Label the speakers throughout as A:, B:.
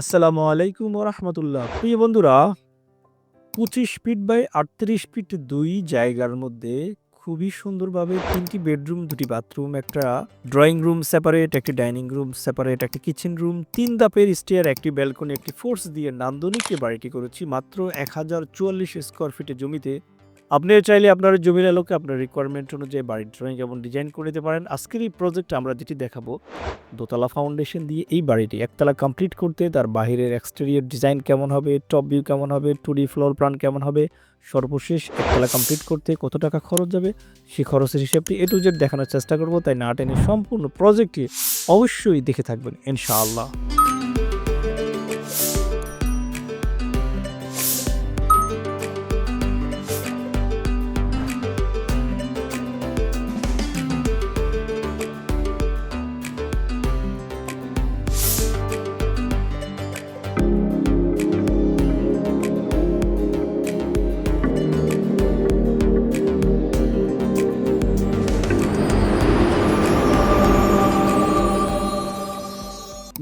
A: আসসালামু আলাইকুম রহমতুল্লাহ। প্রিয় বন্ধুরা, পঁচিশ ফিট বাই আটত্রিশ ফিট দুই জায়গার মধ্যে খুবই সুন্দরভাবে তিনটি বেডরুম, দুটি বাথরুম, একটা ড্রয়িং রুম সেপারেট, একটি ডাইনিং রুম সেপারেট, একটি কিচেন রুম, তিন ধাপের স্টেয়ার, একটি ব্যালকনি, একটি ফোর্স দিয়ে নান্দনিকে বাড়িটি করেছি। মাত্র এক হাজার চুয়াল্লিশ স্কোয়ার ফিটের জমিতে আপনি চাইলে আপনার জমির আলোকে আপনার রিকোয়ারমেন্ট অনুযায়ী বাড়ির ড্রয়িং এবং ডিজাইন করে নিতে পারেন। আজকের এই প্রজেক্ট আমরা যেটি দেখাবো, দোতলা ফাউন্ডেশন দিয়ে এই বাড়িটি একতলা কমপ্লিট করতে, তার বাহিরের এক্সটেরিয়র ডিজাইন কেমন হবে টপ ভিউ কেমন হবে টু ডি ফ্লোর প্ল্যান কেমন হবে, সর্বশেষ একতলা কমপ্লিট করতে কত টাকা খরচ যাবে সেই খরচের হিসাবটি এ টু জেড দেখানোর চেষ্টা করব। তাই না টেনে সম্পূর্ণ প্রজেক্টটি অবশ্যই দেখে থাকবেন, ইনশাআল্লাহ।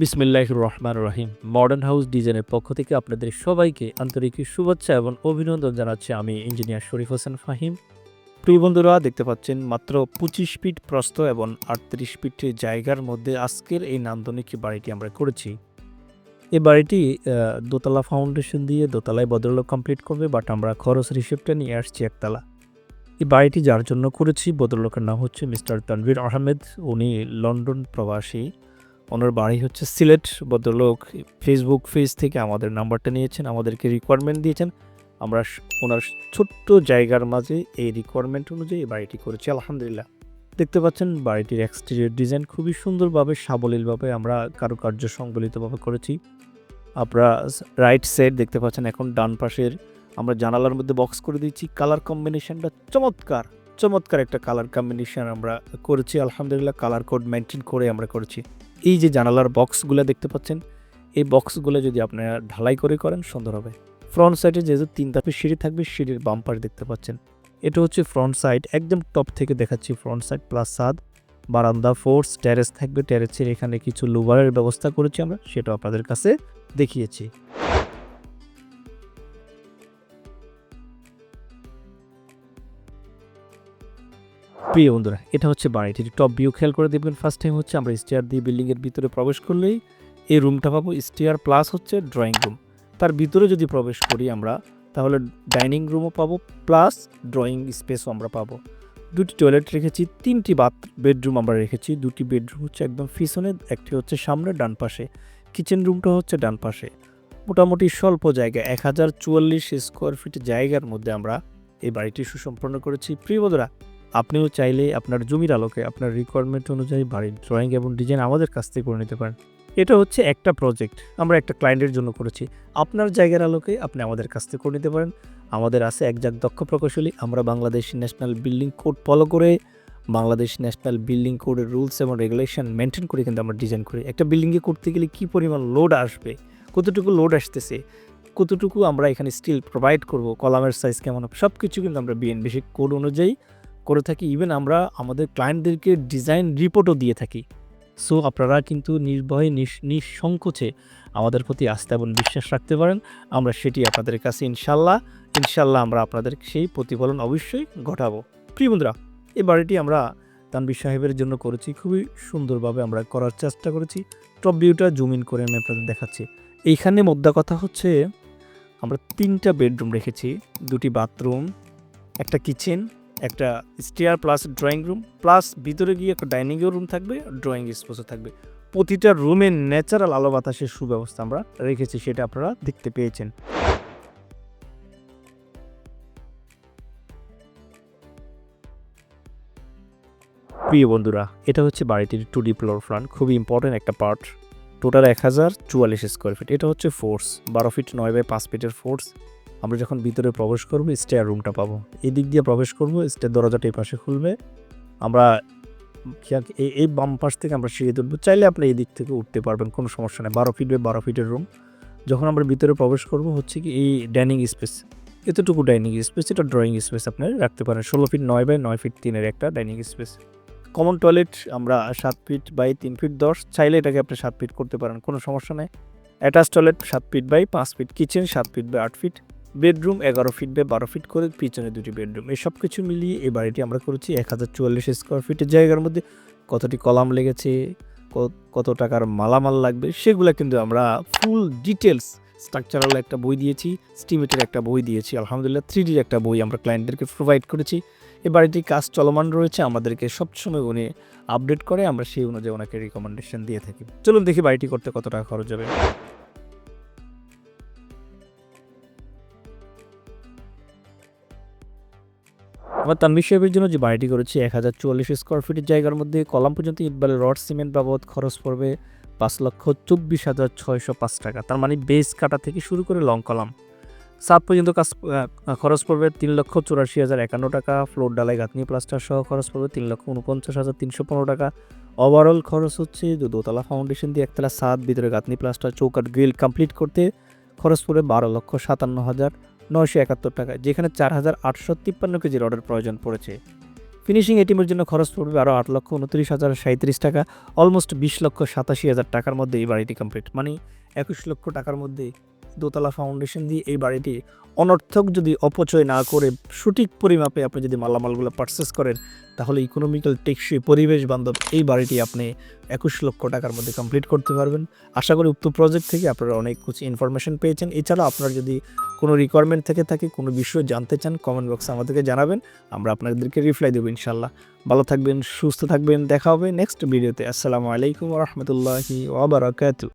A: বিসমিল্লাহ রহমান রহিম। মডার্ন হাউস ডিজাইনের পক্ষ থেকে আপনাদের সবাইকে আন্তরিক শুভেচ্ছা এবং অভিনন্দন জানাচ্ছি আমি ইঞ্জিনিয়ার শরীফ হোসেন ফাহিম। প্রিয় বন্ধুরা, দেখতে পাচ্ছেন মাত্র পঁচিশ ফিট প্রস্থ এবং আটত্রিশ ফিট জায়গার মধ্যে আজকের এই নান্দনিক বাড়িটি আমরা করেছি। এই বাড়িটি দোতলা ফাউন্ডেশন দিয়ে দোতলায় ভদ্রলোক কমপ্লিট করবে বাট আমরা খরচের হিসেবটা নিয়ে আসছি একতলা। এই বাড়িটি যার জন্য করেছি, ভদ্রলোকের নাম হচ্ছে মিস্টার তানভীর আহমেদ। উনি লন্ডন প্রবাসী। ওনার বাড়ি হচ্ছে সিলেট, ভদ্রলোক ফেসবুক পেজ থেকে আমাদের নাম্বারটা নিয়েছেন, আমাদেরকে রিকোয়ারমেন্ট দিয়েছেন। আমরা ওনার ছোট্ট জায়গার মাঝে এই রিকোয়ারমেন্ট অনুযায়ী বাড়িটি করেছি, আলহামদুলিল্লাহ। দেখতে পাচ্ছেন, বাড়িটির এক্সটেরিয়র ডিজাইন খুবই সুন্দরভাবে, সাবলীলভাবে আমরা কারুকার্য সংবলিতভাবে করেছি। আপনারা রাইট সাইড দেখতে পাচ্ছেন, এখন ডান পাশের আমরা জানালার মধ্যে বক্স করে দিয়েছি। কালার কম্বিনেশনটা চমৎকার চমৎকার একটা কালার কম্বিনেশন আমরা করেছি, আলহামদুলিল্লাহ। কালার কোড মেনটেন করে আমরা করেছি। এই যে জানালার বক্সগুলো দেখতে পাচ্ছেন, এই বক্সগুলো যদি আপনারা ঢালাই করে করেন, সুন্দর হবে। ফ্রন্ট সাইডে যেহেতু তিন ধাপের সিঁড়ি থাকবে, সিঁড়ির বাম্পার দেখতে পাচ্ছেন। এটা হচ্ছে ফ্রন্ট সাইড, একদম টপ থেকে দেখাচ্ছি ফ্রন্ট সাইড প্লাস সাদ। বারান্দা, ফোর্স ট্যারেস থাকবে ট্যারেসের এখানে কিছু লুবারের ব্যবস্থা করেছি আমরা সেটা আপনাদের কাছে দেখিয়েছি। প্রিয় বন্ধুরা, এটা হচ্ছে বাড়িটির টপ ভিউ খেয়াল করে দেখবেন ফার্স্ট টাইম হচ্ছে আমরা স্টেয়ার দিয়ে বিল্ডিংয়ের ভিতরে প্রবেশ করলেই এই রুমটা পাবো। স্টেয়ার প্লাস হচ্ছে ড্রয়িং রুম তার ভিতরে যদি প্রবেশ করি আমরা, তাহলে ডাইনিং রুমও পাবো প্লাস ড্রয়িং স্পেসও আমরা পাবো। দুটি টয়লেট রেখেছি, তিনটি বাথ বেডরুম আমরা রেখেছি। দুটি বেডরুম হচ্ছে একদম পিছনে, একটি হচ্ছে সামনে, ডান পাশে। কিচেন রুমটা হচ্ছে ডান পাশে। মোটামুটি স্বল্প জায়গা, এক হাজার চুয়াল্লিশ স্কোয়ার ফিট জায়গার মধ্যে আমরা এই বাড়িটি সুসম্পন্ন করেছি। প্রিয় বন্ধুরা আপনিও চাইলে আপনার জমির আলোকে আপনার রিকোয়ারমেন্ট অনুযায়ী বাড়ির ড্রয়িং এবং ডিজাইন আমাদের কাছ থেকে করে নিতে পারেন। এটা হচ্ছে একটা প্রজেক্ট আমরা একটা ক্লায়েন্টের জন্য করেছি। আপনার জায়গার আলোকে আপনি আমাদের কাছ থেকে করে নিতে পারেন। আমাদের আছে একজাক দক্ষ প্রকৌশলী, আমরা Bangladesh national building code follow করে বাংলাদেশ ন্যাশনাল বিল্ডিং কোডের রুলস এবং রেগুলেশন মেনটেন করে কিন্তু আমরা ডিজাইন করি। একটা বিল্ডিংয়ে করতে গেলে কী পরিমাণ লোড আসবে? কতটুকু লোড আসতেছে? কতটুকু আমরা এখানে স্টিল প্রোভাইড করব? কলামের সাইজ কেমন হবে? সব কিছু কিন্তু আমরা বিএনবিসি কোড অনুযায়ী করে থাকি ইভেন আমরা আমাদের ক্লায়েন্টদেরকে ডিজাইন রিপোর্টও দিয়ে থাকি। সো আপনারা কিন্তু নির্ভয়ে, নিস- নিঃসংকোচে আমাদের প্রতি আস্থা এবং বিশ্বাস রাখতে পারেন। আমরা সেটি আপনাদের কাছে ইনশাল্লাহ ইনশাল্লাহ আমরা আপনাদের সেই প্রতিফলন অবশ্যই ঘটাবো। প্রিয় বন্ধুরা, এই বাড়িটি আমরা তানবির সাহেবের জন্য করেছি। খুবই সুন্দরভাবে আমরা করার চেষ্টা করেছি। টপ ভিউটা জুম ইন করে আমি আপনাদের দেখাচ্ছি। এইখানে মোদ্দা কথা হচ্ছে, আমরা তিনটা বেডরুম রেখেছি। দুটি বাথরুম একটা কিচেন একটা stair plus drawing room plus ভিতরে গিয়ে একটা ডাইনিংয়ের রুম থাকবে ড্রয়িং স্পেসও থাকবে। প্রতিটা রুমের ন্যাচারাল আলো বাতাসের সুব্যবস্থা আমরা রেখেছি, সেটা আপনারা দেখতে পেয়েছেন। প্রিয় বন্ধুরা, এটা হচ্ছে বাড়িটির টু ডি ফ্লোর প্ল্যান খুবই ইম্পর্টেন্ট একটা পার্ট টোটাল এক হাজার চুয়াল্লিশ স্কোয়ার ফিট এটা হচ্ছে ফোর্স বারো ফিট নয় বাই পাঁচ ফিটের ফোর্স আমরা যখন ভিতরে প্রবেশ করব স্টেয়ার রুমটা পাবো। এই দিক দিয়ে প্রবেশ করব স্টেয়ার দরজাটা এই পাশে খুলবে। আমরা এই বাম পাশ থেকে আমরা সিঁড়ি তুলবো। চাইলে আপনি এই দিক থেকে উঠতে পারবেন, কোনো সমস্যা নেই। বারো ফিট বাই বারো ফিটের রুম যখন আমরা ভিতরে প্রবেশ করব, হচ্ছে কি, এই ডাইনিং স্পেস এতটুকু ডাইনিং স্পেস এটা ড্রয়িং স্পেস আপনি রাখতে পারেন। ষোলো ফিট নয় বাই নয় ফিট তিনের একটা ডাইনিং স্পেস কমন টয়লেট আমরা সাত ফিট বাই তিন ফিট দশ, চাইলে এটাকে আপনি সাত ফিট করতে পারেন, কোনো সমস্যা নেই। অ্যাটাচ টয়লেট সাত ফিট বাই পাঁচ ফিট কিচেন সাত ফিট বাই আট ফিট বেডরুম, এগারো ফিট বা বারো ফিট করে পিছনে দুটি বেডরুম। এই সব কিছু মিলিয়ে এই বাড়িটি আমরা করেছি এক হাজার চুয়াল্লিশ স্কোয়ার ফিটের জায়গার মধ্যে। কতটি কলাম লেগেছে কত টাকার মালামাল লাগবে, সেগুলো কিন্তু আমরা ফুল ডিটেলস স্ট্রাকচারাল একটা বই দিয়েছি স্টিমেটের একটা বই দিয়েছি। আলহামদুলিল্লাহ থ্রি ডির একটা বই আমরা ক্লায়েন্টদেরকে প্রোভাইড করেছি। এ বাড়িটির কাজ চলমান রয়েছে, আমাদেরকে সবসময় উনি আপডেট করে, আমরা সেই অনুযায়ী ওনাকে রিকমেন্ডেশন দিয়ে থাকি। চলুন দেখি বাড়িটি করতে কত টাকা খরচ হবে। আমার তানবির সাহেবের জন্য যে বাড়িটি করেছি, এক হাজার চুয়াল্লিশ স্কোয়ার ফিটের জায়গার মধ্যে কলাম পর্যন্ত ইটবালের রড, সিমেন্ট বাবদ খরচ পড়বে পাঁচ লক্ষ চব্বিশ হাজার ছয়শো পাঁচ টাকা। তার মানে বেস কাটা থেকে শুরু করে লং কলাম। সাত পর্যন্ত কাজ খরচ পড়বে তিন লক্ষ চুরাশি হাজার একান্ন টাকা। ফ্লোর ডালাই গাঁথনি প্লাস্টার সহ খরচ পড়বে তিন লক্ষ উনপঞ্চাশ হাজার তিনশো পনেরো টাকা। ওভারঅল খরচ হচ্ছে দোতলা ফাউন্ডেশন দিয়ে একতলা সাত ভিতরে গাঁথনি প্লাস্টার চৌকাট গ্রিল কমপ্লিট করতে খরচ পড়বে বারো লক্ষ সাতান্ন হাজার। নয়শো একাত্তর টাকা, যেখানে চার হাজার আটশো তিপ্পান্ন কেজি রডের প্রয়োজন পড়েছে। ফিনিশিং এটিমের জন্য খরচ পড়বে আরও আট লক্ষ উনত্রিশ হাজার সাঁত্রিশ টাকা অলমোস্ট বিশ লক্ষ সাতাশি হাজার টাকার মধ্যে এই বাড়িটি কমপ্লিট মানে একুশ লক্ষ টাকার মধ্যে দোতলা ফাউন্ডেশন দিয়ে এই বাড়িটি অনর্থক যদি অপচয় না করে সঠিক পরিমাপে আপনি যদি মালামালগুলো পারচেস করেন, তাহলে ইকোনমিক্যাল টেকসই পরিবেশ বান্ধব এই বাড়িটি আপনি একুশ লক্ষ টাকার মধ্যে কমপ্লিট করতে পারবেন। আশা করি উক্ত প্রজেক্ট থেকে আপনারা অনেক কিছু ইনফরমেশন পেয়েছেন। এছাড়া আপনার যদি কোনো রিকোয়ারমেন্ট থেকে থাকে, কোনো বিষয় জানতে চান কমেন্ট বক্সে আমাদেরকে জানাবেন, আমরা আপনাদেরকে রিপ্লাই দেবো ইনশাল্লাহ ভালো থাকবেন, সুস্থ থাকবেন, দেখা হবে নেক্সট ভিডিওতে আসসালামু আলাইকুম রহমতুল্লাহি ওবরাকাতু